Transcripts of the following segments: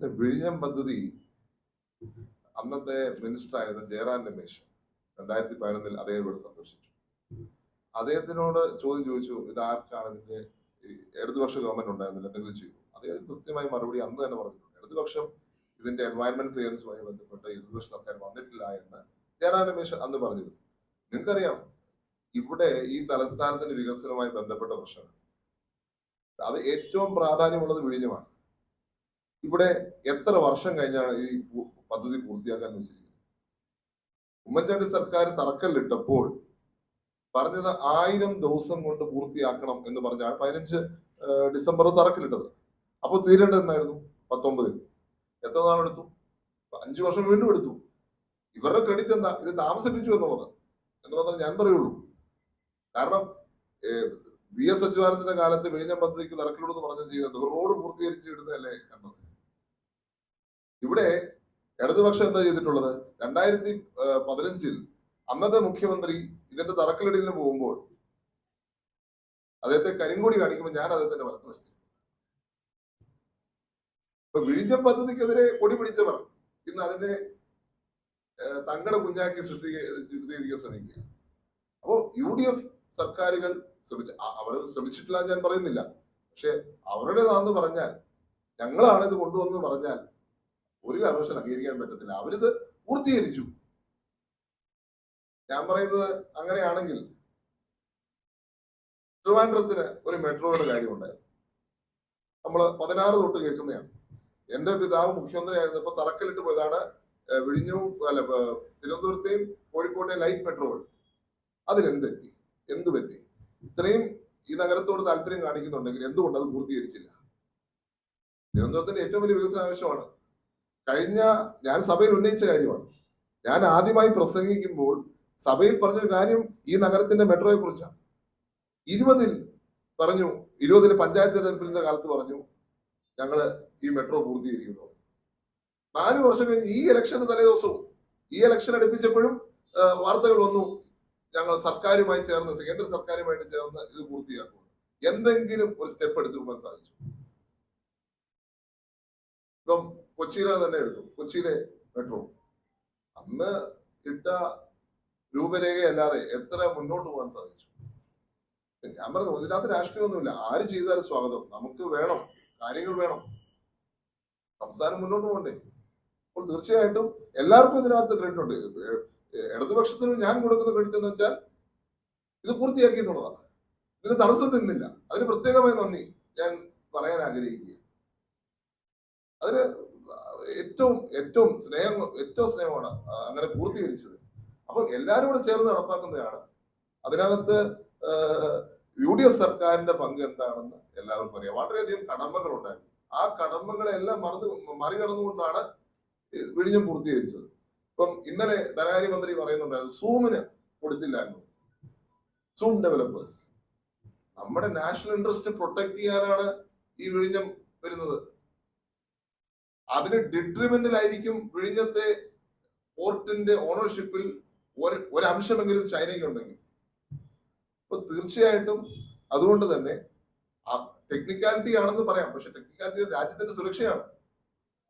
വിഴിഞ്ഞം പദ്ധതി അന്നത്തെ മിനിസ്റ്റർ ആയിരുന്ന ജയറാം രമേശ് രണ്ടായിരത്തി പതിനൊന്നിൽ അദ്ദേഹം ഇവിടെ സന്ദർശിച്ചു. അദ്ദേഹത്തിനോട് ചോദ്യം ചോദിച്ചു ഇത് ആർക്കാണ് ഇതിന്റെ ഇടതുപക്ഷ ഗവൺമെന്റ് ഉണ്ടായിരുന്നില്ല എന്തെങ്കിലും ചെയ്തു? അദ്ദേഹം കൃത്യമായി മറുപടി അന്ന് തന്നെ പറഞ്ഞിട്ടുണ്ട്. ഇടതുപക്ഷം ഇതിന്റെ എൻവയൺമെന്റ് ക്ലിയറൻസുമായി ബന്ധപ്പെട്ട് ഇടതുപക്ഷ സർക്കാർ വന്നിട്ടില്ല എന്ന് ജയറാം രമേശ് അന്ന് പറഞ്ഞിരുന്നു. നിങ്ങൾക്കറിയാം ഇവിടെ ഈ തലസ്ഥാനത്തിന്റെ വികസനവുമായി ബന്ധപ്പെട്ട പ്രശ്നമാണ് അത് ഏറ്റവും പ്രാധാന്യമുള്ളത് വിഴിഞ്ഞമാണ്. ഇവിടെ എത്ര വർഷം കഴിഞ്ഞാണ് ഈ പദ്ധതി പൂർത്തിയാക്കാൻ വെച്ചിരിക്കുന്നത്? ഉമ്മൻചാണ്ടി സർക്കാർ തറക്കല്ലിട്ടപ്പോൾ പറഞ്ഞത് ആയിരം ദിവസം കൊണ്ട് പൂർത്തിയാക്കണം എന്ന് പറഞ്ഞാണ് പതിനഞ്ച് ഡിസംബർ തറക്കല്ലിട്ടത്. അപ്പോൾ തീരേണ്ടത് എന്നായിരുന്നു പത്തൊമ്പതിൽ. എത്ര നാളെടുത്തു അഞ്ചു വർഷം വീണ്ടും എടുത്തു. ഇവരുടെ ക്രെഡിറ്റ് എന്താ? ഇത് താമസിപ്പിച്ചു എന്നുള്ളത്. എന്ന് മാത്രമേ ഞാൻ പറയുള്ളൂ. കാരണം വി എസ് അച്യുതാനന്ദന്റെ കാലത്ത് വിഴിഞ്ഞം പദ്ധതിക്ക് തറക്കല്ലിടുന്ന് പറഞ്ഞത് ചെയ്തത്. റോഡ് പൂർത്തീകരിച്ച് ഇടുന്നതല്ലേ കണ്ടത്. ഇവിടെ ഇടതുപക്ഷം എന്താ ചെയ്തിട്ടുള്ളത്? രണ്ടായിരത്തി പതിനഞ്ചിൽ അന്നത്തെ മുഖ്യമന്ത്രി ഇതിന്റെ തറക്കല്ലിടലിന് പോകുമ്പോൾ അദ്ദേഹത്തെ കരിങ്കൂടി കാണിക്കുമ്പോൾ ഞാൻ അദ്ദേഹത്തിന്റെ വലത്ത് വശത്ത് ഇപ്പൊ വിഴിഞ്ഞ പദ്ധതിക്കെതിരെ കൊടി പിടിച്ചവർ ഇന്ന് അതിനെ തങ്ങളുടെ കുഞ്ഞാക്കി സൃഷ്ടി ചിത്രീകരിക്കാൻ ശ്രമിക്കുക. അപ്പോ യു ഡി എഫ് സർക്കാരുകൾ ശ്രമിച്ച അവർ ശ്രമിച്ചിട്ടില്ല ഞാൻ പറയുന്നില്ല. പക്ഷെ അവരുടേതാന്ന് പറഞ്ഞാൽ ഞങ്ങളാണ് ഇത് കൊണ്ടുവന്നു പറഞ്ഞാൽ ഒരു കാരണവശാലും അംഗീകരിക്കാൻ പറ്റത്തില്ല. അവരിത് പൂർത്തീകരിച്ചു. ഞാൻ പറയുന്നത് അങ്ങനെയാണെങ്കിൽ ട്രിവാൻഡ്രത്തിന് ഒരു മെട്രോയുടെ കാര്യമുണ്ടായിരുന്നു. നമ്മൾ പതിനാറ് തൊട്ട് കേൾക്കുന്നതാണ്. എന്റെ പിതാവ് മുഖ്യമന്ത്രി ആയിരുന്നപ്പോൾ തറക്കല്ലിട്ട് പോയതാണ് വിഴിഞ്ഞു അല്ല തിരുവനന്തപുരത്തെയും കോഴിക്കോട്ടെയും ലൈറ്റ് മെട്രോകൾ. അതിലെന്തെത്തി എന്ത് പറ്റി? ഇത്രയും ഈ നഗരത്തോട് താല്പര്യം കാണിക്കുന്നുണ്ടെങ്കിൽ എന്തുകൊണ്ട് അത് പൂർത്തീകരിച്ചില്ല? തിരുവനന്തപുരത്തിന്റെ ഏറ്റവും വലിയ വികസന ആവശ്യമാണ് കഴിഞ്ഞ ഞാൻ സഭയിൽ ഉന്നയിച്ച കാര്യമാണ്. ഞാൻ ആദ്യമായി പ്രസംഗിക്കുമ്പോൾ സഭയിൽ പറഞ്ഞൊരു കാര്യം ഈ നഗരത്തിന്റെ മെട്രോയെ കുറിച്ചാണ്. ഇരുപതിൽ പറഞ്ഞു ഇരുപതിൽ പഞ്ചായത്ത് തെരഞ്ഞെടുപ്പിന്റെ കാലത്ത് പറഞ്ഞു ഞങ്ങൾ ഈ മെട്രോ പൂർത്തീകരിക്കുന്നു. നാല് വർഷം കഴിഞ്ഞ് ഈ ഇലക്ഷന് തലേദിവസവും ഈ ഇലക്ഷൻ അടുപ്പിച്ചപ്പോഴും വാർത്തകൾ വന്നു ഞങ്ങൾ സർക്കാരുമായി ചേർന്ന് കേന്ദ്ര സർക്കാരുമായിട്ട് ചേർന്ന് ഇത് പൂർത്തിയാക്കും എന്തെങ്കിലും ഒരു സ്റ്റെപ്പ് എടുത്തു പോകാൻ സാധിച്ചു. ഇപ്പം കൊച്ചിയിലെ തന്നെ എടുത്തു. കൊച്ചിയിലെ മെട്രോ അന്ന് ഇട്ട രൂപരേഖയല്ലാതെ എത്ര മുന്നോട്ട് പോകാൻ സാധിച്ചു? ഞാൻ പറഞ്ഞു ഇതിനകത്ത് രാഷ്ട്രീയമൊന്നുമില്ല. ആര് ചെയ്താലും സ്വാഗതം. നമുക്ക് വേണം കാര്യങ്ങൾ വേണം. സംസ്ഥാനം മുന്നോട്ട് പോകണ്ടേ? അപ്പോൾ തീർച്ചയായിട്ടും എല്ലാവർക്കും ഇതിനകത്ത് ക്രെഡിറ്റ് ഉണ്ട്. ഇടതുപക്ഷത്തിന് ഞാൻ കൊടുക്കുന്ന ക്രെഡിറ്റ് എന്ന് വെച്ചാൽ ഇത് പൂർത്തിയാക്കി എന്നുള്ളതാണ്. ഇതിന് തടസ്സം നിന്നില്ല. അതിന് പ്രത്യേകമായി നന്ദി ഞാൻ പറയാൻ ആഗ്രഹിക്കുക അതിന് ഏറ്റവും ഏറ്റവും സ്നേഹം ഏറ്റവും സ്നേഹമാണ് അങ്ങനെ പൂർത്തീകരിച്ചത്. അപ്പം എല്ലാവരും കൂടെ ചേർന്ന് നടപ്പാക്കുന്നതാണ്. അതിനകത്ത് യു ഡി എഫ് സർക്കാരിന്റെ പങ്ക് എന്താണെന്ന് എല്ലാവർക്കും അറിയാം. വളരെയധികം കടമകൾ ഉണ്ടായിരുന്നു ആ കടമകളെല്ലാം മറന്നു മറികടന്നുകൊണ്ടാണ് വിഴിഞ്ഞം പൂർത്തീകരിച്ചത്. ഇപ്പം ഇന്നലെ ധനകാര്യമന്ത്രി പറയുന്നുണ്ടായിരുന്നു സൂമിന് കൊടുത്തില്ല സൂം ഡെവലപ്പേഴ്സ്. നമ്മുടെ നാഷണൽ ഇൻട്രസ്റ്റ് പ്രൊട്ടക്ട് ചെയ്യാനാണ് ഈ വിഴിഞ്ഞം വരുന്നത്. അതിന് ഡിട്രിമെന്റിലായിരിക്കും വിഴിഞ്ഞത്തെ പോർട്ടിന്റെ ഓണർഷിപ്പിൽ ഒരു ഒരംശമെങ്കിലും ചൈനയ്ക്ക് ഉണ്ടെങ്കിൽ. അപ്പൊ തീർച്ചയായിട്ടും അതുകൊണ്ട് തന്നെ ടെക്നിക്കാലിറ്റി ആണെന്ന് പറയാം. പക്ഷെ ടെക്നിക്കാലിറ്റി രാജ്യത്തിന്റെ സുരക്ഷയാണ്.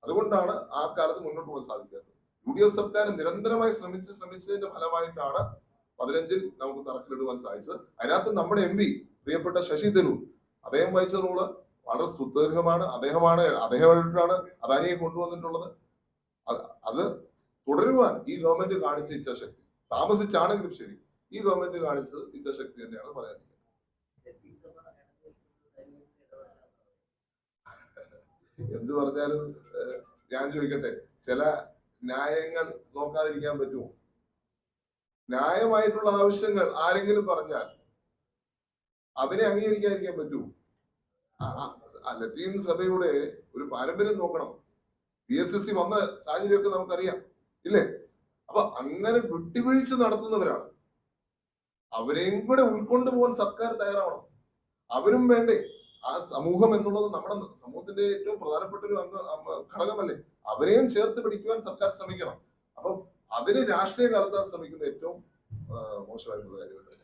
അതുകൊണ്ടാണ് ആ കാലത്ത് മുന്നോട്ട് പോകാൻ സാധിക്കാത്തത്. യു ഡി എഫ് സർക്കാർ നിരന്തരമായി ശ്രമിച്ച് ശ്രമിച്ചതിന്റെ ഫലമായിട്ടാണ് പതിനഞ്ചിൽ നമുക്ക് തറക്കിലിടുവാൻ സാധിച്ചത്. അതിനകത്ത് നമ്മുടെ എം പി പ്രിയപ്പെട്ട ശശി തരൂർ അദ്ദേഹം വഹിച്ച റോൾ വളരെ സ്തുത്യർഹമാണ് അദ്ദേഹമാണ് അദ്ദേഹമായിട്ടാണ് അദാനിയെ കൊണ്ടുവന്നിട്ടുള്ളത്. അത് തുടരുവാൻ ഈ ഗവൺമെന്റ് കാണിച്ച ഇച്ഛാശക്തി. താമസിച്ചാണെങ്കിലും ശരി. ഈ ഗവൺമെന്റ് കാണിച്ചത് ഇച്ഛാശക്തി തന്നെയാണ് പറയാൻ എന്ത് പറഞ്ഞാലും ഞാൻ ചോദിക്കട്ടെ ചില ന്യായങ്ങൾ നോക്കാതിരിക്കാൻ പറ്റുമോ? ന്യായമായിട്ടുള്ള ആവശ്യങ്ങൾ ആരെങ്കിലും പറഞ്ഞാൽ അതിനെ അംഗീകരിക്കാതിരിക്കാൻ പറ്റുമോ? ലത്തീൻ സഭയുടെ ഒരു പാരമ്പര്യം നോക്കണം. പി എസ് എസ് സി വന്ന സാഹചര്യമൊക്കെ നമുക്കറിയാം ഇല്ലേ? അപ്പൊ അങ്ങനെ വിട്ടുവീഴ്ച നടത്തുന്നവരാണ്. അവരെയും കൂടെ ഉൾക്കൊണ്ടു പോകാൻ സർക്കാർ തയ്യാറാവണം. അവരും വേണ്ടേ? ആ സമൂഹം എന്നുള്ളത് നമ്മുടെ സമൂഹത്തിന്റെ ഏറ്റവും പ്രധാനപ്പെട്ട ഒരു അംഗ- ഘടകമല്ലേ? അവരെയും ചേർത്ത് പിടിക്കുവാൻ സർക്കാർ ശ്രമിക്കണം. അപ്പം അതിന് രാഷ്ട്രീയം കലർത്താൻ ശ്രമിക്കുന്ന ഏറ്റവും മോശമായിട്ടുള്ള കാര്യമായിട്ട്